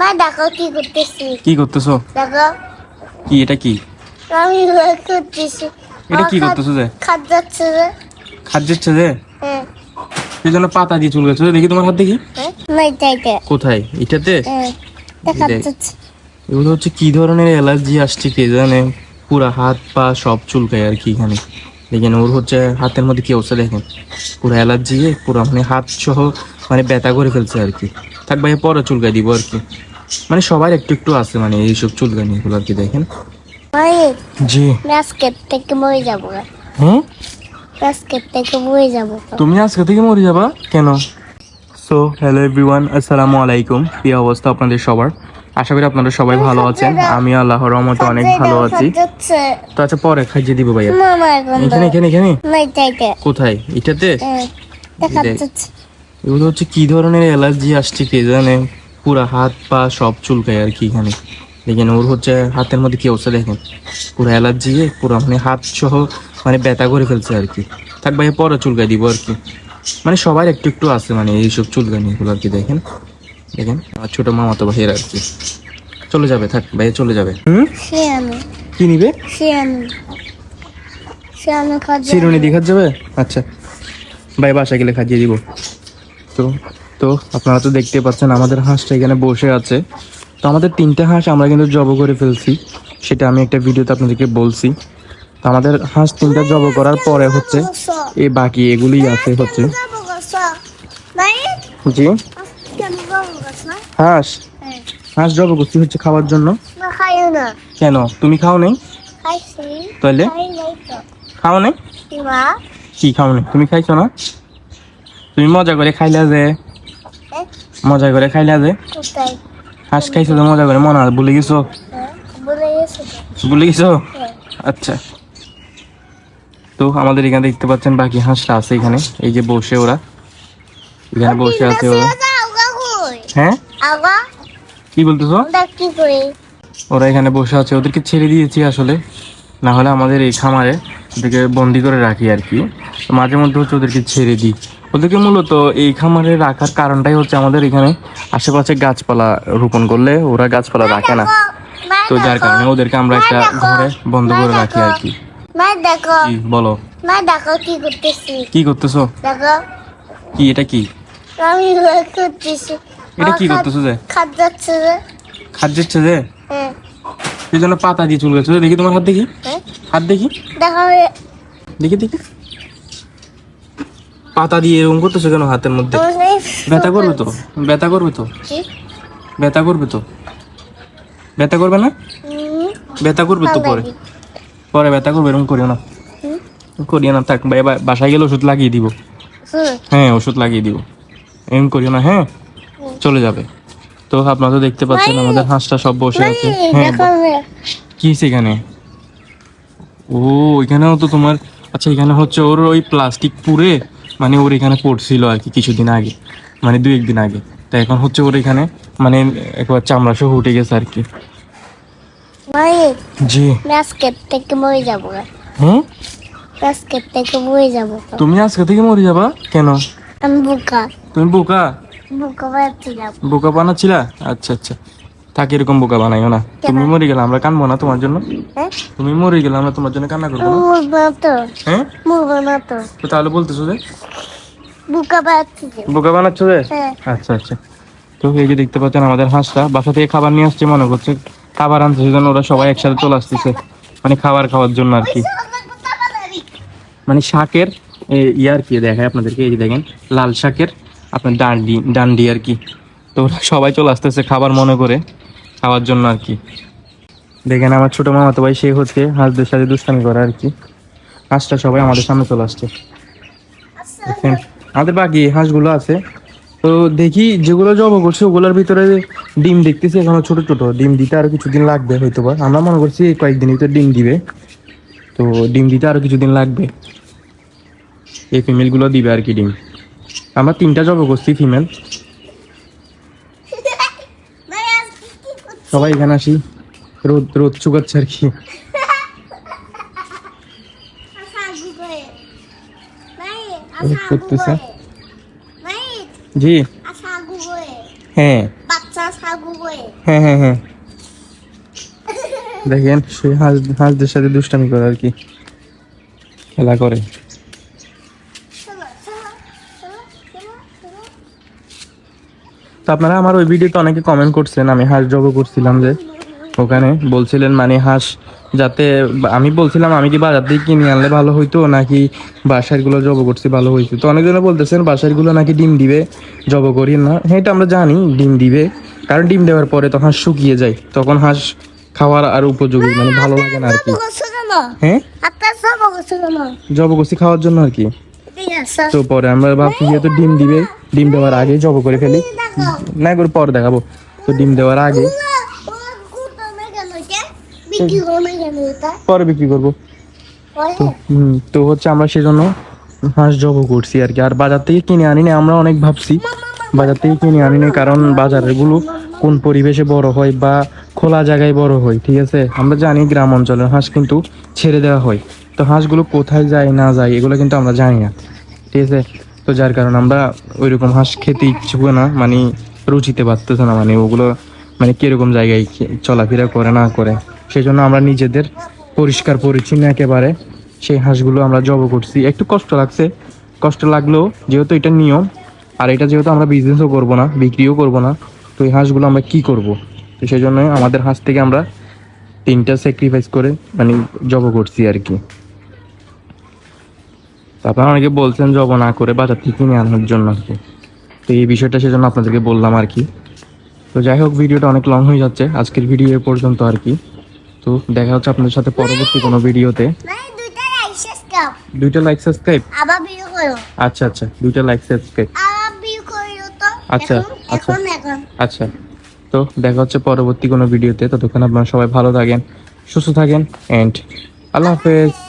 মা দেখো কি করতেছি। কি করতেছো? দেখো। কি এটা কি? আমি করতেছি এটা কি করতেছো যে? যে। খাদ্যাচ্ছে যে? হ্যাঁ। জন্য পাতা দিয়ে চুল গেছো দেখি তোমার হাত দেখি। হ্যাঁ না এটা এটা কোথায়? এটাতে হ্যাঁ এগুলো হচ্ছে কি ধরনের অ্যালার্জি আসছে কে জানে? পুরা হাত পা সব চুলকায় আর কি এখানে। দেখেন ওর হচ্ছে হাতের মধ্যে কি অবস্থা দেখেন? পুরো অ্যালার্জি পুরো মানে হাত সহ মানে ব্যথা করে ফেলছে আর কি। থাক ভাই পরে চুলকাই দিব আর কি। মানে সবার একটু একটু আছে মানে এইসব চুলকানি এগুলো আর কি দেখেন। জি। ব্যাস্কেট থেকে মরে যাব হুম? ব্যাস্কেট থেকে মরে যাব। তুমি আজকে থেকে মরে যাবা? কেন? সো হ্যালো এভরিওয়ান আসসালামু আলাইকুম। কি অবস্থা আপনাদের সবার? আশা করি আপনারা সবাই ভালো আছেন। আমি আল্লাহর রহমতে অনেক ভালো আছি। তো আচ্ছা পরে খাইয়ে দিব ভাইয়া। এখন এখানে এখানে কোথায়? এটাতে এগুলো হচ্ছে কি ধরনের অ্যালার্জি আসছে কে জানে? পুরো হাত পা সব চুলকায় আর কি এখানে। দেখেন ওর হচ্ছে হাতের মধ্যে কি অবস্থা দেখেন? পুরো অ্যালার্জি পুরো মানে হাত সহ মানে ব্যথা করে ফেলছে আর কি। থাক ভাই পরে চুলকাই দিব আর কি। মানে সবার একটু একটু আছে মানে এইসব চুলকানি এগুলো আর কি দেখেন। দেখেন আমার ছোট মামা তো ভাইয়ের আর কি। চলে যাবে থাক ভাইয়া চলে যাবে। হুম? কি নিবে? চিরুনি দেখার যাবে? আচ্ছা। ভাই বাসা গেলে খাজিয়ে দিব। তো তো আপনারা তো দেখতে পাচ্ছেন আমাদের হাঁসটা এখানে বসে আছে। তো আমাদের তিনটে হাঁস আমরা কিন্তু জব করে ফেলছি। সেটা আমি একটা ভিডিওতে আপনাদেরকে বলছি। তো আমাদের হাঁস তিনটা জব করার পরে হচ্ছে এই বাকি এগুলি আছে হচ্ছে। জি। হাঁস? হাঁস জব করছি হচ্ছে খাওয়ার জন্য। কেন? তুমি খাও নেই তাহলে খাও নেই কি খাও নেই তুমি খাইছো না? তুমি মজা করে খাইলা যে। মজা করে খাইলা যে। হাঁস খাইছো তো মজা করে মনে হয় ভুলে গেছো? হ্যাঁ বলে গেছে ভুলে গেছো? হ্যাঁ। আচ্ছা। তো আমাদের এখানে দেখতে পাচ্ছেন বাকি হাঁসটা আছে এখানে এই যে বসে ওরা। এখানে বসে আছে ওরা। হ্যাঁ? কি বলতেছো? ওরা এখানে বসে আছে ওদেরকে ছেড়ে দিয়েছি আসলে। না হলে আমাদের এই খামারে ওদেরকে বন্দি করে রাখি আর কি। মাঝে মধ্যে হচ্ছে ওদেরকে ছেড়ে দিই। ওদেরকে মূলত এই খামারে রাখার কারণটাই হচ্ছে আমাদের এখানে আশেপাশে গাছপালা রোপণ করলে ওরা গাছপালা রাখে না। তো যার কারণে ওদেরকে আমরা একটা ঘরে বন্ধ করে রাখি আর কি। দেখো বলো। মা দেখো কি করতেছি। কি করতেছো? দেখো। কি এটা কি? আমি করতেছি। এটা কি করতেছো যে? খাদ যাচ্ছে যে। খাদ যাচ্ছে যে? হ্যাঁ। সেই জন্য পাতা দিয়ে চুল গেছো। দেখি তোমার হাত দেখি। হ্যাঁ। হাত দেখি। দেখো দেখি দেখি। পাতা দিয়ে এরকম করতেছো কেন হাতের মধ্যে? ব্যথা করবে তো? ব্যথা করবে তো? ব্যথা করবে তো? ব্যথা করবে না? ব্যথা করবে তো পরে? পরে ব্যথা করবে এরকম করিও না। করিও না থাক বা- বাসায় গেলে ওষুধ লাগিয়ে দিব। হ্যাঁ ওষুধ লাগিয়ে দিব। এরকম করিও না হ্যাঁ? চলে যাবে। তো আপনারা তো দেখতে পাচ্ছেন আমাদের হাঁসটা সব বসে আছে। হ্যাঁ কি সেখানে ও এখানেও তো তোমার আচ্ছা এখানে হচ্ছে ওর ওই প্লাস্টিক পুরে মানে ওর এখানে পড়ছিল আর কি কিছুদিন আগে মানে দু একদিন আগে। তা এখন হচ্ছে ওর এখানে মানে একবার চামড়া সহ উঠে গেছে আর কি। জি। ব্যাস্কেট থেকে মরে যাব হুম? ব্যাস্কেট থেকে মরে যাব তুমি আজকে থেকে মরে যাবা? কেন? আমি বোকা। তুমি বোকা? বোকা বাচ্ছিলাম বোকা বানাচ্ছিলা? আচ্ছা আচ্ছা। থাক এরকম বোকা বানাইও না। তুমি মরে গেলে আমরা কানবো না তোমার জন্য? হ্যাঁ? তুমি মরে গেলে আমরা তোমার জন্য কান্না করব না? হ্যাঁ? তো। তাহলে বলতেছো যে? বোকা বানাচ্ছ যে। হ্যাঁ। আচ্ছা আচ্ছা। তো এই যে দেখতে পাচ্ছেন আমাদের হাঁসটা বাসা থেকে খাবার নিয়ে আসছে মনে করছে। খাবার আনছে সেজন্য ওরা সবাই একসাথে চলে আসতেছে। মানে খাবার খাওয়ার জন্য আর কি। মানে শাকের ইয়ে আর কি দেখায় আপনাদেরকে এই যে দেখেন লাল শাকের আপনার ডান্ডি ডান্ডি আর কি। তো ওরা সবাই চলে আসতেছে খাবার মনে করে। খাওয়ার জন্য আর কি। দেখেন আমার ছোট মামা তো ভাই, সে হচ্ছে হাঁসদের সাথে দুষ্টামি করে আর কি। হাঁসটা সবাই আমাদের সামনে চলে আসছে। আমাদের বাকি হাঁসগুলো আছে। তো দেখি যেগুলো জব করছে ওগুলোর ভিতরে ডিম দেখতেছি, এখনও ছোট ছোট। ডিম দিতে আরও কিছুদিন লাগবে হয়তো বা আমরা মনে করছি কয়েকদিন ভিতরে ডিম দিবে। তো ডিম দিতে আরও কিছুদিন লাগবে। এই ফিমেলগুলো দিবে আর কি ডিম। আমরা তিনটা জব করছি ফিমেল সবাই এখানে আসি। রোদ রোদ চুকাচ্ছে আর কি। জি। হ্যাঁ। হ্যাঁ হ্যাঁ হ্যাঁ। দেখেন, সে হাঁস হাঁসদের সাথে দুষ্টামি করে আর কি। খেলা করে চলো চলো চলো চলো চলো তো আপনারা আমার ওই ভিডিওতে অনেকে কমেন্ট করছেন আমি হাঁস জব করছিলাম যে। ওখানে বলছিলেন মানে হাঁস যাতে আমি বলছিলাম আমি কি বাজার থেকে কিনে আনলে ভালো হইতো নাকি বাসারগুলো জব করছি ভালো হইতো? তো অনেকজনে বলতেছেন বাসারগুলো নাকি ডিম দিবে জব করি না। হ্যাঁ এটা আমরা জানি ডিম দিবে। কারণ ডিম দেওয়ার পরে তো হাঁস শুকিয়ে যায় তখন হাঁস খাওয়ার আর উপযোগী মানে ভালো লাগে না আর কি। হ্যাঁ? জব করছি খাওয়ার জন্য আর কি। তো পরে আমরা ভাবছি যেহেতু ডিম দিবে ডিম দেওয়ার আগে জব করে ফেলি। না করে পরে দেখাবো। তো ডিম দেওয়ার আগে পরে বিক্রি করব। তো হচ্ছে আমরা সেজন্য হাঁস জব করছি আর কি। আর বাজার থেকে কিনে আনি না আমরা অনেক ভাবছি বাজার থেকে কিনে আনি না কারণ বাজারেরগুলো কোন পরিবেশে বড় হয় বা খোলা জায়গায় বড় হয়, ঠিক আছে? আমরা জানি গ্রাম অঞ্চলের হাঁস কিন্তু ছেড়ে দেওয়া হয়। তো হাঁসগুলো কোথায় যায়, না যায়, এগুলো কিন্তু আমরা জানি না, ঠিক আছে? তো যার কারণে আমরা ওইরকম হাঁস খেতে ইচ্ছুক না মানে রুচিতে পারতেছে না মানে ওগুলো মানে কীরকম জায়গায় চলাফেরা করে না করে। সেই জন্য আমরা নিজেদের পরিষ্কার পরিচ্ছন্ন একেবারে সেই হাঁসগুলো আমরা জব করছি। একটু কষ্ট লাগছে, কষ্ট লাগলেও যেহেতু এটা নিয়ম, আর এটা যেহেতু আমরা বিজনেসও করব না, বিক্রিও করব না, তো এই হাঁসগুলো আমরা কি করব? তো সেই জন্য আমাদের হাঁস থেকে আমরা তিনটা স্যাক্রিফাইস করে মানে জব করছি আর কি। তারপর অনেকে বলছেন জব না করে বাজার থেকে কিনে আনার জন্য আর কি। তো এই বিষয়টা সেজন্য আপনাদেরকে বললাম আর কি। তো যাই হোক ভিডিওটা অনেক লং হয়ে যাচ্ছে। আজকের ভিডিও এ পর্যন্ত আর কি। তো দেখা হচ্ছে আপনাদের সাথে পরবর্তী কোনো ভিডিওতে দুইটা লাইক সাবস্ক্রাইব আচ্ছা আচ্ছা দুইটা লাইক সাবস্ক্রাইব আচ্ছা, আচ্ছা। আচ্ছা। তো দেখা হচ্ছে পরবর্তী কোনো ভিডিওতে ততক্ষণ আপনারা সবাই ভালো থাকেন সুস্থ থাকেন এন্ড আল্লাহ হাফেজ।